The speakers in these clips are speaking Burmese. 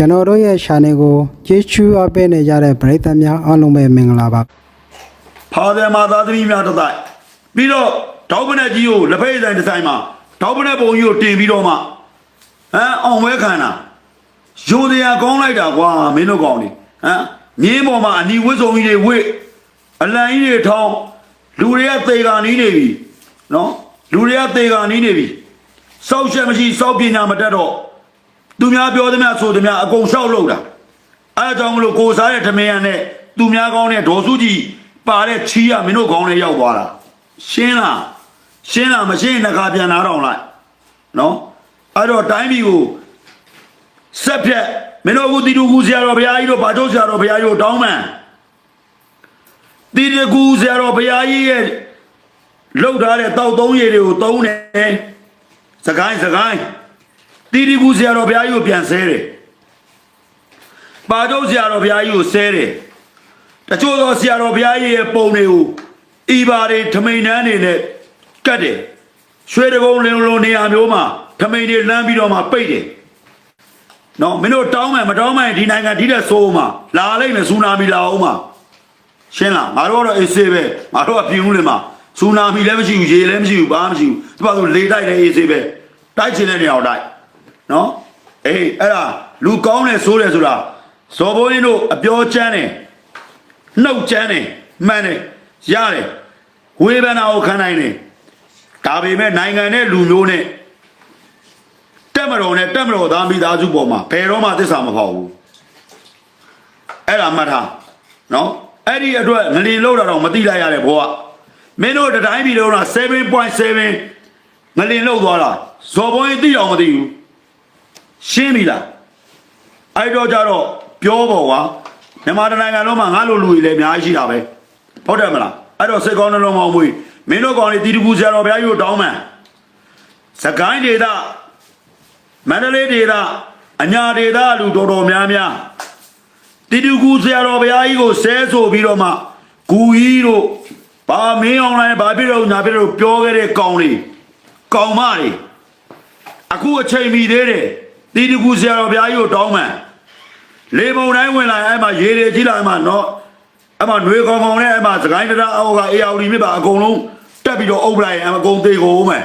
ကျွန်တော်တို့ရဲ့ channel ကိုကြည့်ချူအပ်ပေးနေကြတဲ့ပရိသတ်များအားလုံးပဲမင်္ဂလာပါဖာတယ်မာသားသမီးများတစ်တိုက်ပြီးတော့တောက်ပနက်ကြီးကိုလက်ဖက်ရည်ဆိုင်တစ်ဆိုင်မှာတောက်ပနက်ပုံကြီးကိုတင်ပြီးတော့မှဟမ်အောင်ဝဲခံတာရိုတရားကောင်းလိုက်တာကွာမင်းတို့ကောင်နေဟမ်မြင်းပေါ်မှာအနီဝစ်စုံကြီးတွေဝစ်အလံကြီးတွေထောင်းလူတွေကသေကာနီးနေပြီနော်လူတွေကသေကာနီးနေပြီစောက်ချက်မရှိစောက်ပညာမတတ်တော့ သူများပြောသမျှဆိုသမျှအကုန်လျှောက်လို့တာအဲအကြောင်းမလို့ကိုစားတဲ့ထမင်းရနဲ့သူများကောင်းတဲ့ဒေါ်စုကြီးပါတဲ့ချီးရမင်းတို့ကောင်းနဲ့ရောက်သွားတာရှင်းလားရှင်းလားမရှင်းရင်ငါပြန်လာတော့လိုက်နော်အဲ့တော့တိုင်းပြည်ကိုဆက်ဖြတ်မင်းတို့အခုတီတူကူဆရာတော်ဘုရားကြီးတို့ဗာထုတ်ဆရာတော်ဘုရားကြီးကိုတောင်းပန်တီတူကူဆရာတော်ဘုရားကြီးရဲ့လှုပ်ထားတဲ့တောက်သုံးရည်တွေကိုသုံးတယ်စကိုင်းစကိုင်း တီတူကူဆရာတော်ဘုရားကြီးကိုပြန်ဆဲတယ်ပါတော့ဆရာတော်ဘုရားကြီးကိုဆဲတယ်တချို့သောဆရာတော်ဘုရားကြီးရဲ့ပုံတွေကိုဤပါတွေထမိန်နှန်းနေနဲ့ကတ်တယ်ရွှေတကုံလင်းလုံးနေရာမျိုးမှာထမိန်တွေလမ်းပြီးတော့မှပိတ်တယ်နော်မင်းတို့တောင်းမယ်မတောင်းမယ်ဒီနိုင်ငံဒီတဲ့ဆိုးမှာလာလိုက်မယ်ဆူနာမီလာအောင်မှာရှင်းလားငါတို့ကတော့အေးဆေးပဲငါတို့ကပြင်းဦးလေမှာဆူနာမီလည်းမရှိဘူးရေလည်းမရှိဘူးဘာမှမရှိဘူးသူကဆိုလေတိုက်လည်းအေးဆေးပဲတိုက်ချင်တဲ့နေရာကိုတိုက် နော်အေးအဲ့ဒါလူကောင်းတယ်ဆိုးတယ်ဆိုတာဇော်ဘိုးရင်းတို့အပြောချမ်းတယ်နှုတ်ချမ်းတယ်မှန်တယ်ရတယ်ဝေဘနာကိုခံနိုင်တယ်ဒါပေမဲ့နိုင်ငံနဲ့လူမျိုးနဲ့တက်မတော်နဲ့တက်မတော်သားမိသားစုပေါ်မှာဘယ်တော့မှသစ္စာမဖောက်ဘူးအဲ့ဒါမှတ်ထားနော်အဲ့ဒီအတွက်ငလီလောက်တာတော့မတိလိုက်ရတဲ့ဘောကမင်းတို့တတိုင်းပြည်လုံးက7.7ငလီလောက်သွားတာဇော်ဘိုးရင်းတိအောင်မသိဘူး ရှင်းပြီလားအဲ့တော့ကြတော့ပြောပေါ့ကွာမြန်မာတိုင်းနိုင်ငံလုံးမှာငါလိုလူတွေလည်းအများကြီးရှိတာပဲဟုတ်တယ်မလားအဲ့တော့စိတ်ကောင်းနှလုံးကောင်းမွေးမင်းတို့ကောင်လေးတီတူကူဆရာတော်ဘုရားကြီးကိုတောင်းမှန်စကိုင်းဒေသမန္တလေးဒေသအညာဒေသလူတော်တော်များများတီတူကူဆရာတော်ဘုရားကြီးကိုဆဲဆိုပြီးတော့မှဂူကြီးတို့ဘာမင်းအောင်လိုက်ဘာဖြစ်တော့ညာဖြစ်တော့ပြောခဲ့တဲ့ကောင်လေးကောင်မတွေအခုအချိန်မီသေးတယ် တီတကူဆရာတော်ဘုရားကြီးကိုတောင်းမှန်လေပုံတိုင်းဝင်လာအဲ့မှာရေတွေကြီးလာအဲ့မှာနော်အဲ့မှာຫນွေကောင်ကောင်နဲ့အဲ့မှာစကိုင်းတရားအောက်ကအေယာဝတီမြစ်ပါအကုန်လုံးတက်ပြီးတော့အုပ်ပလိုက်ရင်အကုန်သေးကုန်မယ်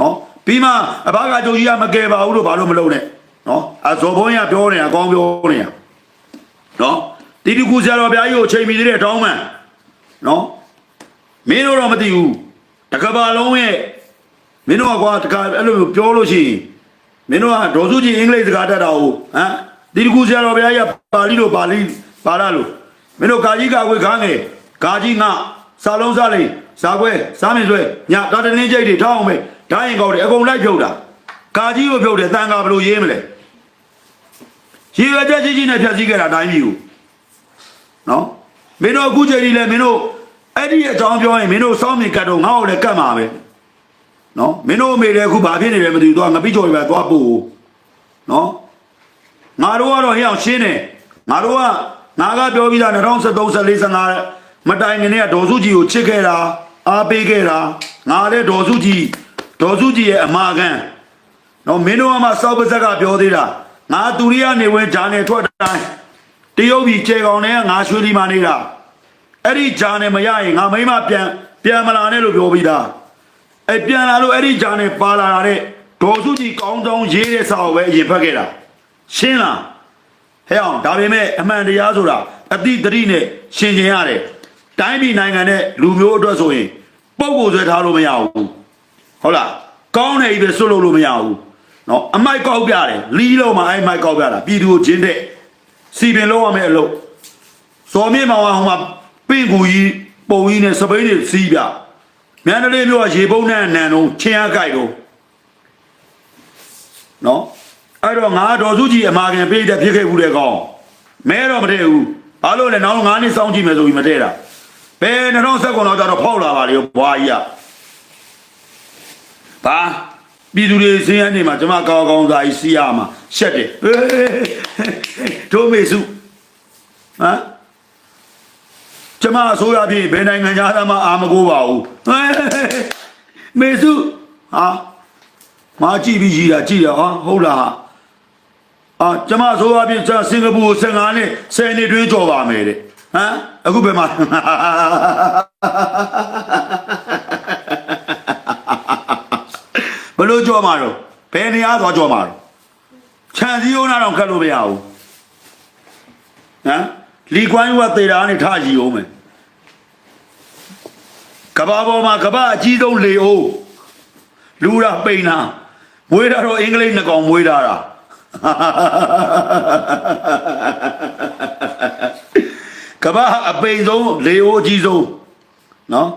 ဟောပြီးမှအဘကကြိုကြီးကမကယ်ပါဘူးလို့ဘာလို့မလုပ်နဲ့နော်အဇော်ဘုန်းကြီးကပြောနေတာအကောင်းပြောနေတာနော်တီတကူဆရာတော်ဘုရားကြီးကိုအချိန်မီသေးတယ်တောင်းမှန်နော်မင်းတို့တော့မသိဘူးတကဘာလုံးရဲ့မင်းတို့ကကွာတခါအဲ့လိုမျိုးပြောလို့ရှိရင် မင်းတို့ကဒေါ်စုကြီးအင်္ဂလိပ်စကားတတ်တာဟုတ်ဟမ်ဒီတကူဆရာတော်ဘုရားကြီးကပါဠိလိုပါဠိပါရလို့မင်းတို့ကာကြီးကာကွယ်ခန်းငယ်ကာကြီးငါစာလုံးစားလိဇာခွဲစားမင်းဆွဲညတာတလင်းကြိတ်တွေထောက်အောင်ပဲဓာရင်ကောက်တွေအကုန်လိုက်ဖြုတ်တာကာကြီးကိုဖြုတ်တယ်တန်ကာဘယ်လိုရေးမလဲရေရွယ်ချက်ကြီးကြီးနဲ့ဖြတ်စည်းခဲ့တာတိုင်းပြည်ကိုနော်မင်းတို့အခုချိန်ကြီးလဲမင်းတို့အဲ့ဒီအကြောင်းပြောရင်မင်းတို့စောင်းမြင်ကတ်တော့ငါ့ကိုလည်းကတ်မှာပဲ နော်မင်းတို့အမေလည်းအခုဘာဖြစ်နေလဲမသိဘူးသွားငပိကြော်ပဲသွားပို့နော်ငါတို့ကတော့ဟိအောင်ရှင်းတယ်ငါတို့ကငါကပြောပြီးသား2013 14 15မတိုင်ခင်ကဒေါ်စုကြီးကိုချစ်ခဲ့တာအားပေးခဲ့တာငါလည်းဒေါ်စုကြီးဒေါ်စုကြီးရဲ့အမာခံနော်မင်းတို့ကမှစောက်ပါဇက်ကပြောသေးတာငါသူရိယနေဝင်ဂျာနယ်ထွက်တိုင်းတရုတ်ပြည်ခြေကောင်နဲ့ငါရွှေလီမာနေတာအဲ့ဒီဂျာနယ်မရရင်ငါမိမပြန်ပြန်မလာနဲ့လို့ပြောပြီးသား အဲပြန်လာလို့အဲ့ဒီဂျာနယ်ပါလာတဲ့ဒေါ်စုကြည်ကောင်းကောင်းရေးတဲ့စာအုပ်ပဲအရင်ဖတ်ခဲ့တာရှင်းလားဟဲ့အောင်ဒါပေမဲ့အမှန်တရားဆိုတာအတိတရိနဲ့ရှင်းချင်ရတယ်တိုင်းပြည်နိုင်ငံနဲ့လူမျိုးအတွက်ဆိုရင်ပုံကိုဆွဲထားလို့မရဘူးဟုတ်လားကောင်းတယ်ကြီးပဲဆွလို့လို့မရဘူးနော်အမိုက်ကောက်ပြတယ်လီးလုံးမှအဲ့မိုက်ကောက်ပြတာပြည်သူကိုကျင်းတဲ့စီပင်လုံးရမယ်အလုပ်စော်မြင့်မောင်ကဟိုမှာပင့်ကူကြီးပုံကြီးနဲ့စပိန်တွေစီးပြ မြန္တလေးမြို့ကရေပုံးနဲ့နန်တော့ချင်းအားကြိုက်တော့နော်အဲ့တော့ငါတော်စုကြီးအမာခင်ပြေးတဲ့ဖြစ်ခဲ့ဘူးတဲ့ကောင်မဲတော့မတည့်ဘူးဘာလို့လဲနောက်ငါးနှစ်စောင့်ကြည့်မယ်ဆိုပြီးမတည့်တာဘယ်2019တော့ကျတော့ဖောက်လာပါလေဘွာကြီးကဘာပြည်သူတွေစင်းရနေမှာကျမကောင်းကောင်းသာကြီးစီးရမှာရှက်တယ်ဟေးတို့မေစုဟမ် ကျမအစိုးရပြည်ဘယ်နိုင်ငံသားမှအာမကိုပါဘူးဟဲ့မေစုဟာမာကြည့်ပြီးကြီးတာကြည့်ရဟာဟုတ်လားဟာအာကျမဆိုအပြင်စင်ကာပူ15နှစ်10နှစ်တွင်းကြော်ပါမယ်တဲ့ဟမ်အခုဘယ်မှာဘလို့ကြော်မှာတော့ဘယ်နေရာသွားကြော်မှာတော့ခြံစည်းရုံးတာတော့ခက်လို့မရဘူးဟမ် လီကွိုင်းကသေတာနဲ့ထားကြည့်အောင်မယ်ကဘာပေါ်မှာကဘာအကြီးဆုံးလေအိုးလူရာပိန်နာမွေးတာတော့အင်္ဂလိပ်နှစ်ကောင်မွေးတာတာကဘာအပိန်ဆုံးလေအိုးအကြီးဆုံးနော်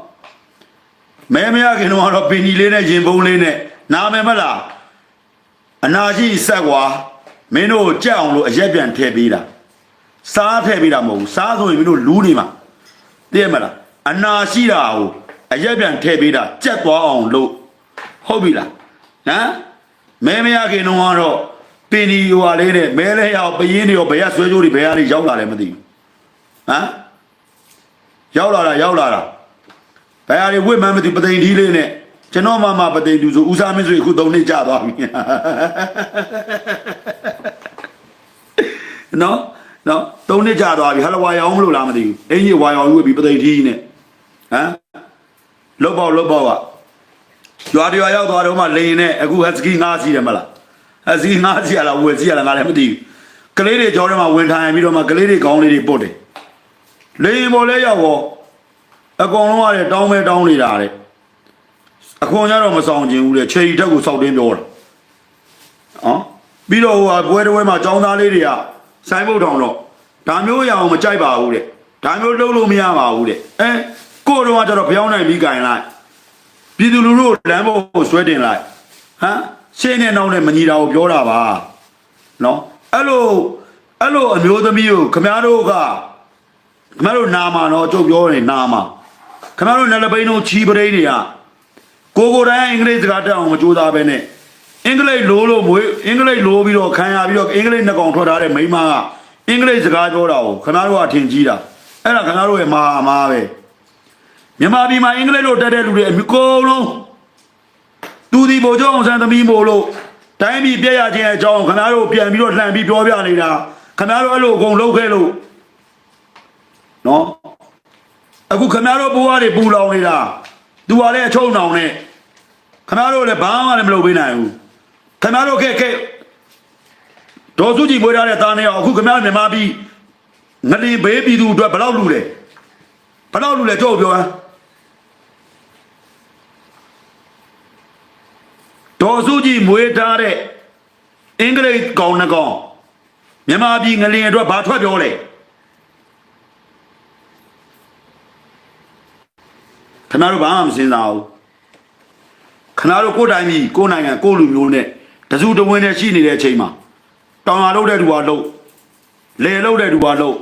မဲမရခင်တော့ပင်ကြီးလေးနဲ့ရင်ပုံးလေးနဲ့နာမယ်မလားအနာရှိဆက်ကွာမင်းတို့ကြက်အောင်လို့အရက်ပြန်ထည့်ပေးတာ စားထည့်ပေးတာမဟုတ်ဘူးစားဆိုရင်မင်းတို့လူးနေမှာသိရမလားအနာရှိတာကိုအရက်ပြန်ထည့်ပေးတာကြက်သွားအောင်လို့ဟုတ်ပြီလားဟမ်မဲမရခင်တော့ကတော့ပင်ကြီးဟိုဟာလေးနဲ့မဲလဲရောက်ပရင်တွေရောဘယ်ကဆွဲကြိုးတွေဘယ်ကနေရောက်လာလဲမသိဘူးဟမ်ရောက်လာတာရောက်လာတာဘယ်ဟာတွေဝစ်မှန်းမသိပသိမ်ထီးလေးနဲ့ကျွန်တော်မှမပသိမ်သူဆိုဦးစားမင်းဆိုအခု၃နှစ်ကြာသွားပြီနော် နော်သုံးနှစ်ကြာသွားပြီဟာလဝါရောင်းမလို့လားမသိဘူးအင်းကြီးဝါရောင်ယူပြီးပသိမ်ထီးနဲ့ဟမ်လုတ်ပေါက်လုတ်ပေါက်ကရွာတရွာရောက်သွားတော့မှလေရင်နဲ့အခုဟက်စကီငားစီးတယ်မလားဟက်စကီငားစီးရလားဝယ်စီးရလားငါလည်းမသိဘူးကလေးတွေကြောထဲမှာဝင်ထိုင်ပြီးတော့မှကလေးတွေကောင်းလေးတွေပုတ်တယ်လေရင်ပေါ်လဲရောက်တော့အကောင်လုံးကလည်းတောင်းမဲတောင်းနေတာတဲ့အခွန်ကြတော့မဆောင်ခြင်းဘူးလေခြေရီတက်ကိုစောက်တင်းပြောတာနော်ပြီးတော့ဟိုဟာပွဲတစ်ပွဲမှာចောင်းသားလေးတွေက ဆိုင်းဘုတ်ထောင်တော့ဒါမျိုးရအောင်မကြိုက်ပါဘူးတဲ့ဒါမျိုးလုပ်လို့မရပါဘူးတဲ့အဲကိုယ်တော့ကျတော့ဖျောင်းနိုင်ပြီးကင်လိုက်ပြည်သူလူထုကိုလမ်းပေါ်ကိုဆွဲတင်လိုက်ဟမ်ရှင်းနေတော့နဲ့မညီတာကိုပြောတာပါနော်အဲ့လိုအဲ့လိုအမျိုးသမီးကိုခမားတို့ကခမားတို့နာမှာနော်ကြုတ်ပြောနေနာမှာခမားတို့နယ်လပိန်းတို့ချီပရိန်းတွေကကိုကိုတိုင်းအင်္ဂလိပ်စကားတက်အောင်မကြိုးစားပဲနဲ့ အင်္ဂလိပ်လိုးလို့မွေးအင်္ဂလိပ်လိုးပြီးတော့ခံရပြီးတော့အင်္ဂလိပ်နှစ်ကောင်ထွက်ထားတဲ့မိန်းမကအင်္ဂလိပ်စကားပြောတာကိုခင်ဗျားတို့ကထင်ကြီးတာအဲ့ဒါခင်ဗျားတို့ရဲ့မာအမားပဲမြန်မာပြည်မှာအင်္ဂလိပ်လိုတက်တဲ့လူတွေအကုန်လုံးသူဒီဘိုလ်ချုပ်အောင်ဆန်းသမီးမို့လို့တိုင်းပြည်ပြည့်ရခြင်းအကြောင်းခင်ဗျားတို့ပြန်ပြီးတော့လှန်ပြီးပြောပြနေတာခင်ဗျားတို့အဲ့လိုအကုန်လုပ်ခဲ့လို့နော်အခုခမရတို့ဘဝတွေပူလောင်နေတာသူကလည်းအချုံနောင်နဲ့ခမရတို့လည်းဘာမှလည်းမလုပ်ပေးနိုင်ဘူး ခမရတို့ခက်ခက်ဒေါ်စုကြည်မွေးထားတဲ့သားနဲ့ရောအခုခမရမြန်မာပြည်ငလင်ဘေးပြည်သူအတွက်ဘယ်လောက်လူလဲဘယ်လောက်လူလဲကြောက်ပြောဟမ်ဒေါ်စုကြည်မွေးထားတဲ့အင်္ဂလိပ်ကောင်နှစ်ကောင်မြန်မာပြည်ငလင်အတွက်ဘာထွက်ပြောလဲခဏတို့ဘာမှမစင်စားဘူးခဏတို့ကိုယ်တိုင်ကြီးကိုယ်နိုင်ငံကိုယ်လူမျိုးနဲ့ တစုတဝင်းနဲ့ရှိနေတဲ့အချိန်မှာတောင်ရလုပ်တဲ့လူကလုပ်လေလုပ်တဲ့လူကလုပ်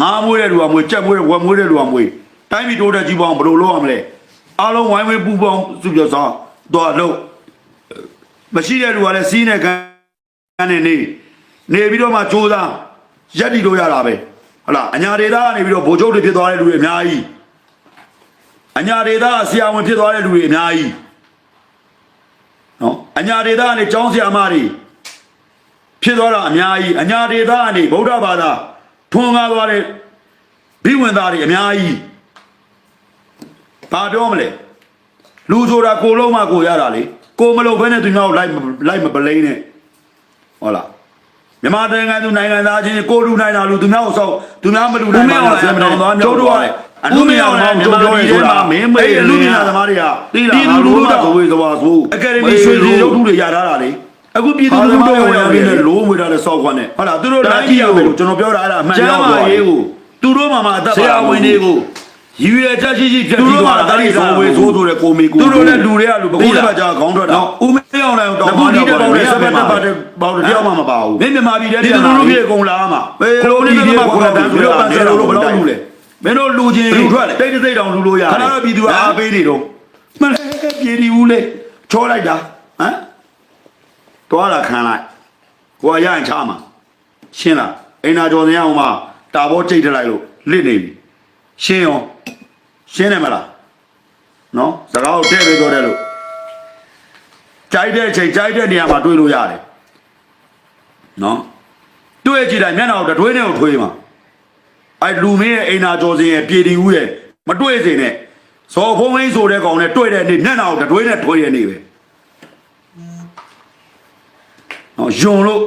ငားမွေးတဲ့လူကမွေးကြက်မွေးတဲ့ဝက်မွေးတဲ့လူကမွေးတိုင်းပြည်တိုးတဲ့ကြီးပေါင်းဘယ်လိုလုပ်ရမလဲအားလုံးဝိုင်းဝန်းပူပေါင်းစုပြစားတော့လုပ်မရှိတဲ့လူကလည်းစီးနေကန်နေနေနေပြီးတော့မှစူးစမ်းရက်တီလို့ရတာပဲဟုတ်လားအညာဒေတာကနေပြီးတော့ဗိုလ်ချုပ်တွေဖြစ်သွားတဲ့လူတွေအများကြီးအညာဒေတာဆရာဝန်ဖြစ်သွားတဲ့လူတွေအများကြီး နော်အညာဒေတာကနေကျောင်းဆရာမတွေဖြစ်သွားတာအများကြီးအညာဒေတာကနေဗုဒ္ဓဘာသာထွန်းကားသွားတဲ့ဘိဝင်သားတွေအများကြီးဘာပြောမလဲလူဆိုတာကိုလုံးမကိုရတာလေကိုမလို့ဘဲနဲ့သူများကိုလိုက်မလိုက်မပလိမ့်နဲ့ဟုတ်လားမြန်မာနိုင်ငံသူနိုင်ငံသားချင်းကိုလူနိုင်တာလူသူများကိုစောက်သူများမလူနိုင်ပါဘူးဆက်မတော်သွားမျိုးတို့က အမှုမြောင်အောင်ကြုံပြောရင်ဆိုတာမင်းမေလူမြင်သမားတွေကပြည်သူလူထုကဘဝသဘာဆိုအကယ်ဒမီရွှေစီရုပ်ထုတွေရထားတာလေအခုပြည်သူလူထုတွေဝင်ပြီးနဲ့လိုးဝေထားတဲ့စောက်ခွန်းနဲ့ဟုတ်လားသူတို့လာကြည့်ရမယ်ကျွန်တော်ပြောတာအဲ့ဒါအမှန်တရားပါရေးကိုသူတို့မှမှအသက်ဆရာဝန်တွေကိုရည်ရွယ်ချက်ရှိရှိပြတ်ပြီးသွားတာတိဇောဝေဆိုးဆိုတဲ့ကိုမီကိုသူတို့လည်းလူတွေကလူဘကုတပတ်ကြာခေါင်းထွက်တာဦးမေးအောင်လည်းတော့ဘာလို့တော့လဲဆက်ပတ်ပတ်ပေါင်းတယောက်မှမပါဘူးမင်းမြန်မာပြည်တဲ့ပြည်သူလူထုပြေအကုန်လာမှာခလုံးလေးတွေကကိုယ်တန်းဆိုတော့ပန်ဆယ်လို့ဘယ်လောက်လူလဲ မင်းတို့လူချင်းတိတ်တိတ်တောင်လူလို့ရတယ်ခဏတော့ပြည်သူကအားပေးနေတော့မလဲပြည်ဒီဘူးလေချောလိုက်တာဟမ်တွားလာခံလိုက်ကိုကရရင်ချားမှာရှင်းလားအိမ်နာကျော်စင်အောင်မှာတာဘောကြိတ်ထလိုက်လို့လစ်နေပြီရှင်းရောရှင်းတယ်မလားနော်စကားကိုတဲ့ပေးတော့တယ်လို့ကြိုက်တဲ့အချိန်ကြိုက်တဲ့နေရာမှာတွေ့လို့ရတယ်နော်တွေ့ကြည့်တိုင်းမျက်နှာကိုတထွေးနဲ့ကိုထွေးမှာ အဲ့လူမင်းရဲ့အိမ်နာကျော်စင်ရဲ့ပြည်တီဦးရဲ့မတွေ့စင်နဲ့ဇော်ဖုံးဝင်းဆိုတဲ့ကောင်နဲ့တွေ့တဲ့နေ့မျက်နှာကိုတထွေးနဲ့ထွေးရနေပဲနော်ယွန်လို့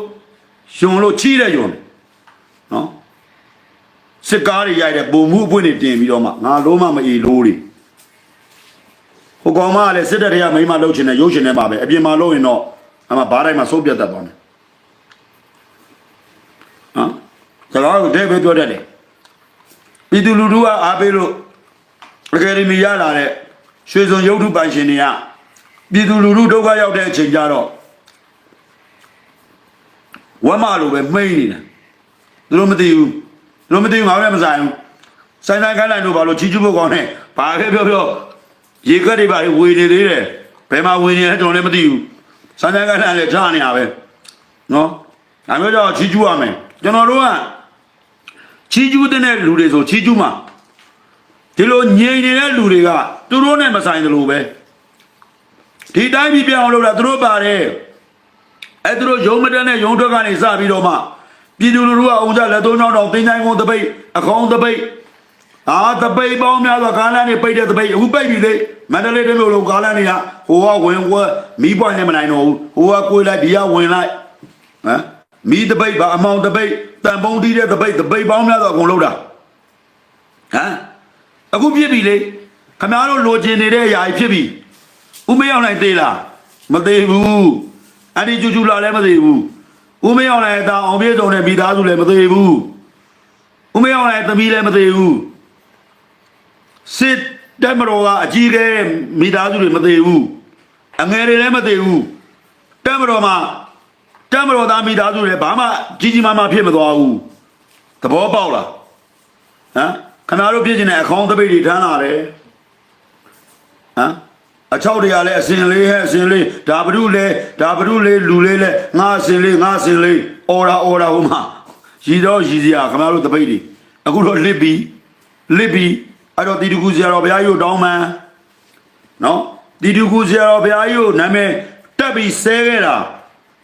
ယွန်လို့ချီးတဲ့ယွန်နော်စစ်ကားတွေရိုက်တဲ့ပုံမှုအပွင့်တွေတင်ပြီးတော့မှငါလုံးမမအီလို့တွေဟိုကောင်မကလည်းစစ်တပ်တွေကမိမလှုပ်ချင်တယ်ရုပ်ရှင်ထဲမှာပဲအပြင်မှာလှုပ်ရင်တော့အမှဘားတိုင်းမှာစိုးပြတ်တတ်သွားတယ်ဟမ်စကားကိုတဲ့ပဲပြောတတ်တယ် ပြည်သူလူထုကအားပေးလို့အကယ်ဒမီရလာတဲ့ရွှေစုံရုပ်ထုပိုင်ရှင်တွေကပြည်သူလူထုဒုက္ခရောက်တဲ့အချိန်ကြတော့ဝမ်းမလိုပဲမှိန်းနေတာသူတို့မသိဘူးသူတို့မသိဘူးငါလည်းမဆိုင်ဘူးဆိုင်ဆိုင်ခိုင်းလိုက်လို့ဘာလို့ချီးကျူးဖို့ကောင်းနေဘာပဲပြောပြောရေကက်တွေပါဝေနေသေးတယ်ဘယ်မှာဝေနေလဲကျွန်တော်လည်းမသိဘူးဆိုင်ဆိုင်ခိုင်းလိုက်လည်းကြားနေရပဲနော်ဒါမျိုးကြောင့်ချီးကျူးရမယ်ကျွန်တော်တို့က ချီးကျူးတဲ့လူတွေဆိုချီးကျူးမှာဒီလိုငြိမ်နေတဲ့လူတွေကသူတို့နဲ့မဆိုင်တယ်လို့ပဲဒီတိုင်းပြည်ပြောင်းအောင်လုပ်တာသူတို့ပါတယ်အဲ့သူတို့ယုံမတက်နဲ့ယုံထွက်ကနေစပြီးတော့မှပြည်သူလူထုကအုံကြလက်သုံးချောင်းတောင်တင်းတိုင်းကုန်းတပိတ်အခေါင်းတပိတ်အာတပိတ်ပေါင်းများစွာကားလမ်းနေပိတ်တဲ့တပိတ်အခုပိတ်ပြီလေမန္တလေးတမျိုးလုံးကားလမ်းတွေကဟိုကဝင်ဝက်မီးပွိုင်းနဲ့မနိုင်တော့ဘူးဟိုကကိုယ်လိုက်ဒီကဝင်လိုက်ဟမ် မီးတပိတ်ပါအမောင်တပိတ်တန်ပုံတီးတဲ့တပိတ်တပိတ်ပေါင်းများစွာအကုန်လုံးတာဟမ်အခုပြစ်ပြီလေခမားတို့လိုချင်နေတဲ့အရာကြီးဖြစ်ပြီဥမရောက်နိုင်သေးလားမသေးဘူးအဲ့ဒီကျူကျူလာလည်းမသေးဘူးဥမရောက်နိုင်တာအောင်ပြေဆုံးတဲ့မိသားစုလည်းမသေးဘူးဥမရောက်နိုင်သမီးလည်းမသေးဘူးစစ်တက်မတော်ကအကြီးကဲမိသားစုတွေမသေးဘူးအငယ်တွေလည်းမသေးဘူးတက်မတော်မှာ တက်မတော်သားမိသားစုတွေဘာမှကြီးကြီးမားမားဖြစ်မသွားဘူးသဘောပေါက်လားဟမ်ခဏတို့ဖြစ်နေတဲ့အခေါင်းသပိတ်တွေထမ်းလာတယ်ဟမ်အချောက်တွေကလည်းအစင်လေးဟဲ့အစင်လေးဒါဘ ᱹ လဲဒါဘ ᱹ လေးလူလေးလဲငါအစင်လေးငါအစင်လေးအော်ရာအော်ရာဟိုမှာရည်တော့ရည်စရာခဏတို့သပိတ်တွေအခုတော့လစ်ပြီးလစ်ပြီးအဲ့တော့တီတကူဆရာတော်ဘုရားကြီးကိုတောင်းမှန်နော်တီတကူဆရာတော်ဘုရားကြီးကိုနာမည်တက်ပြီးဆဲခဲ့တာ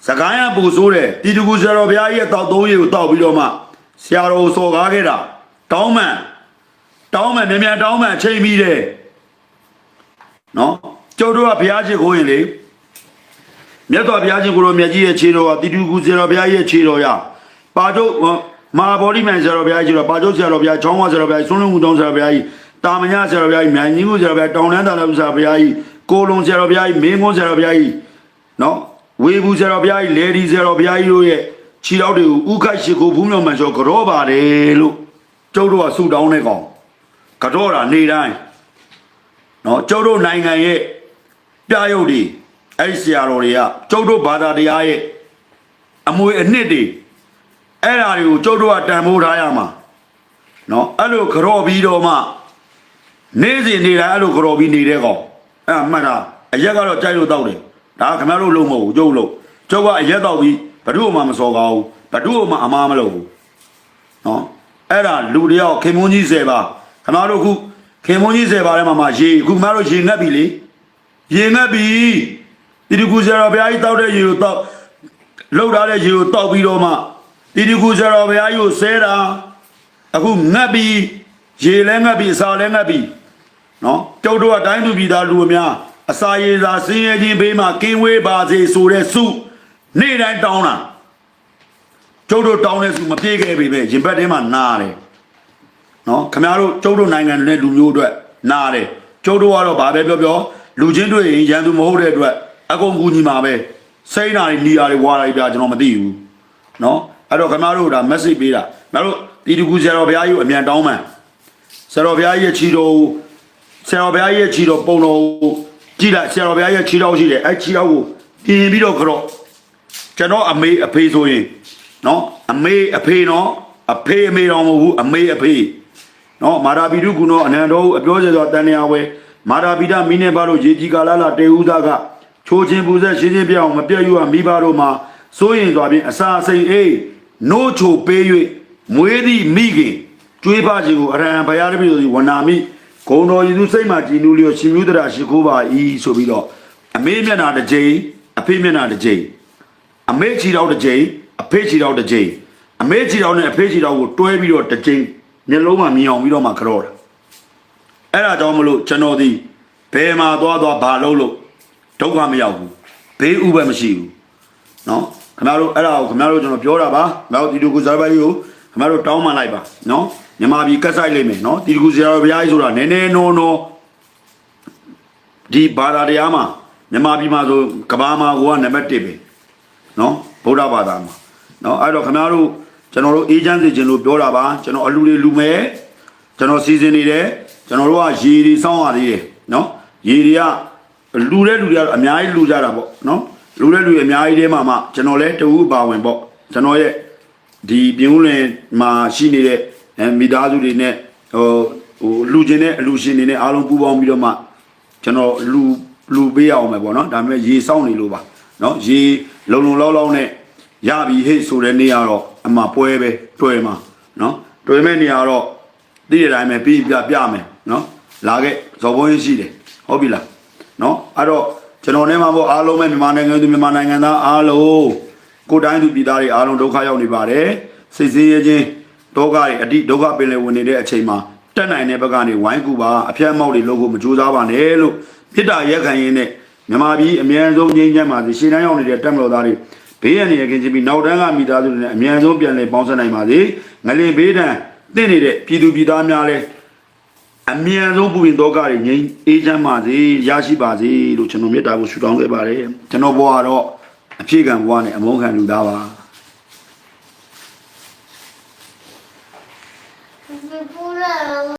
စကိုင်းကပူဆိုးတယ်တီတကူဆရာတော်ဘုရားကြီးရဲ့တောက်သုံးရည်ကိုတောက်ပြီးတော့မှဆရာတော်ကိုစော်ကားခဲ့တာတောင်းမှန်တောင်းမယ်မြန်မြန်တောင်းမယ်အချိန်ပြီးတယ်နော်ကျုပ်တို့ကဘုရားရှိခိုးရင်လေမြတ်စွာဘုရားရှင်ကိုရောမြတ်ကြီးရဲ့ခြေတော်ကတိတူကူဆရာတော်ဘုရားရဲ့ခြေတော်ရပါကျုပ်မဟာဗောဓိမန်ဆရာတော်ဘုရားကြီးတော်ပါကျုပ်ဆရာတော်ဘုရားချောင်းဝဆရာတော်ဘုရားကြီးဆွန်းလုံးကူတောင်းဆရာတော်ဘုရားကြီးတာမညဆရာတော်ဘုရားကြီးမြိုင်ကြီးကူဆရာတော်ဘုရားတောင်တန်းတာလည်းဆရာတော်ဘုရားကြီးကိုလုံဆရာတော်ဘုရားကြီးမင်းကုန်းဆရာတော်ဘုရားကြီးနော် ဝေဘူးဆရာတော်ဘုရားကြီးလေဒီဆရာတော်ဘုရားကြီးတို့ရဲ့ခြေတော်တွေကိုဥခိုက်ရှိခိုးဘူးမြောင်မှန်ကျော်ကြောပါတယ်လို့ကျုပ်တို့ကဆူတောင်းနေကောင် ကတော့တာနေတိုင်းเนาะကျုပ်တို့နိုင်ငံရဲ့ပြရုပ်တွေအဲ့ဒီဆရာတော်တွေကကျုပ်တို့ဘာသာတရားရဲ့အမွေအနှစ်တွေအဲ့ဓာတွေကိုကျုပ်တို့ကတန်ဖိုးထားရမှာเนาะအဲ့လိုကြော်ပြီးတော့မှနေ့စဉ်နေတိုင်းအဲ့လိုကြော်ပြီးနေတဲ့ကောင်အဲ့ဒါမှတ်တာအရက်ကတော့ကြိုက်လို့တောက်တယ် ဒါခမတို့လုံးမဟုတ်ဘူးကျုပ်လုံးကျုပ်ကအရက်တော့ပြီးဘဒုမှမစော်ကောင်းဘဒုမှအမားမလုပ်ဘူးနော်အဲ့ဒါလူတယောက်ခင်မွန်းကြီး၁၀ပါခမတို့ခုခင်မွန်းကြီး၁၀ပါထဲမှာမှရေခုခမတို့ရေငတ်ပြီလေရေငတ်ပြီတိတိကူဆရာတော်ဘုရားကြီးတောက်တဲ့ရေကိုတောက်လှုပ်ထားတဲ့ရေကိုတောက်ပြီးတော့မှတိတိကူဆရာတော်ဘုရားကြီးကိုဆဲတာအခုငတ်ပြီရေလည်းငတ်ပြီအစာလည်းငတ်ပြီနော်ကျုပ်တို့ကတိုင်းသူပြည်သားလူအများ အစာရေစာဆင်းရဲခြင်းဘေးမှာကင်းဝေးပါစေဆိုတဲ့စုနေ့တိုင်းတောင်းတာကျုပ်တို့တောင်းတဲ့စုမပြေခဲ့ပြီပဲရင်ဘတ်ထဲမှာနားတယ်နော်ခမရတို့ကျုပ်တို့နိုင်ငံနဲ့လူမျိုးအတွက်နားတယ်ကျုပ်တို့ကတော့ဗာပဲပြောပြောလူချင်းတွေ့ရင်ရန်သူမဟုတ်တဲ့အတွက်အကုန်ကူညီမှာပဲစိတ်နာတွေနီယာတွေဝါတွေပြကျွန်တော်မသိဘူးနော်အဲ့တော့ခမရတို့ဒါ message ပေးတာမတို့တီတူကူဆရာတော်ဘုရားကြီးကိုအမြန်တောင်းမှန်ဆရာတော်ဘုရားကြီးရဲ့ခြေတော်ကိုဆရာတော်ဘုရားကြီးရဲ့ခြေတော်ပုံတော် ကိုကြည့်လိုက်ဆရာတော်ဘုရားရဲ့ခြေတော်ရှိတယ်အဲ့ခြေတော်ကိုပြင်ပြီးတော့ကြော့ကျွန်တော်အမေအဖေဆိုရင်နော်အမေအဖေနော်အဖေအမေတော်မဟုတ်ဘူးအမေအဖေနော်မာရာဘီဒုကုနောအနန္တောအပြောစေသောတန်ရာဝဲမာရာဘီဒမိနေပါတို့ရေကြီးကာလာလာတေဦးသားကချိုးချင်းပူဇက်ရှင်းရှင်းပြအောင်မပြတ်ယူရမိပါတို့မှာစိုးရင်စွာဖြင့်အစာစိန်အေးနိုးချိုပေး၍မွေးသည့်မိခင်ကျွေးပါခြင်းကိုအရဟံဘုရားတပည့်တို့သည်ဝနာမိ ဂုံတော်ယေသူစိတ်မှကြည်နူးလျောရှင်မြူတရာရှိခိုးပါ၏ဆိုပြီးတော့အမေမျက်နာတစ်ကြိမ်အဖေမျက်နာတစ်ကြိမ်အမေချီတော့တစ်ကြိမ်အဖေချီတော့တစ်ကြိမ်အအမေချီတော်နဲ့အဖေချီတော်ကိုတွဲပြီးတော့တစ်ချိန်မျက်လုံးမှာမြင်အောင်ပြီးတော့မှကြောတာအဲ့ဒါကြောင့်မလို့ကျွန်တော်ဒီဘယ်မှာသွားသွားဘာလုပ်လို့ဒုက္ခမရောက်ဘူးဘေးဥပ္ပမရှိဘူးနော်ခင်ဗျားတို့အဲ့ဒါကိုခင်ဗျားတို့ကျွန်တော်ပြောတာပါခင်ဗျားတို့ဒီလိုကုစားပိုက်ကိုခင်ဗျားတို့တောင်းပန်လိုက်ပါနော် မြန်မာပြည်ကတ်ဆိုင်လိမ့်မယ်နော်ဒီကုစားဘုရားကြီးဆိုတာနည်းနည်းနောနောဒီဘာသာတရားမှာမြန်မာပြည်မှာဆိုကဘာမှာကိုကနံပါတ်1ပဲနော်ဗုဒ္ဓဘာသာမှာနော်အဲ့တော့ခင်ဗျားတို့ကျွန်တော်တို့အေဂျင့်စီခြင်းလို့ပြောတာပါကျွန်တော်အလူတွေလူမဲ့ကျွန်တော်စီစဉ်နေတယ်ကျွန်တော်တို့ကရေတွေစောင်းရသေးတယ်နော်ရေတွေကလူတဲ့လူတွေကတော့အများကြီးလူကြတာပေါ့နော်လူတဲ့လူတွေအများကြီးတဲမှာမှကျွန်တော်လည်းတူအပါဝင်ပေါ့ကျွန်တော်ရဲ့ဒီပြင်းဦးလင်မှာရှိနေတဲ့ အဲမိသားစုတွေနဲ့ဟိုဟိုလူချင်းနဲ့အလူရှင်တွေနဲ့အားလုံးပူးပေါင်းပြီးတော့မှကျွန်တော်လူလူပေးရအောင်မယ်ပေါ့နော်ဒါပေမဲ့ရေစောင့်နေလို့ပါနော်ရေလုံလုံလောက်လောက်နဲ့ရပြီဟဲ့ဆိုတဲ့နေရာတော့အမှပွဲပဲတွေ့မှာနော်တွေ့မဲ့နေရာတော့သိတဲ့အတိုင်းပဲပြီးပြပြမယ်နော်လာခဲ့ဇော်ဘုန်းကြီးရှိတယ်ဟုတ်ပြီလားနော်အဲ့တော့ကျွန်တော်နဲ့မှာပေါ့အားလုံးပဲမြန်မာနိုင်ငံသူမြန်မာနိုင်ငံသားအားလုံးကိုယ်တိုင်းသူပြည်သားတွေအားလုံးဒုက္ခရောက်နေပါတယ်စိတ်ဆင်းရဲခြင်း ဒုက္ခတွေအတိဒုက္ခပင်လယ်ဝင်နေတဲ့အချိန်မှာတက်နိုင်တဲ့ဘက်ကနေဝိုင်းကူပါအဖျက်မောက်တွေလုပ်ဖို့မကြိုးစားပါနဲ့လို့ပြစ်တာရက်ခံရင်းနဲ့မြန်မာပြည်အမြန်ဆုံးငြိမ်းချမ်းပါစေရှေ့တန်းရောက်နေတဲ့တက်မတော်သားတွေဘေးရန်နေရခင်ချင်းပြီးနောက်တန်းကမိသားစုတွေနဲ့အမြန်ဆုံးပြန်လည်ပေါင်းစပ်နိုင်ပါစေငလင်ဘေးတန်းတင့်နေတဲ့ပြည်သူပြည်သားများလည်းအမြန်ဆုံးပူရင်တော့ကတွေငြိမ်းအေးချမ်းပါစေရရှိပါစေလို့ကျွန်တော်မေတ္တာကိုဆုတောင်းခဲ့ပါတယ်ကျွန်တော်ဘဝကတော့အဖြစ်ကံဘဝနဲ့အမုန်းခံလူသားပါ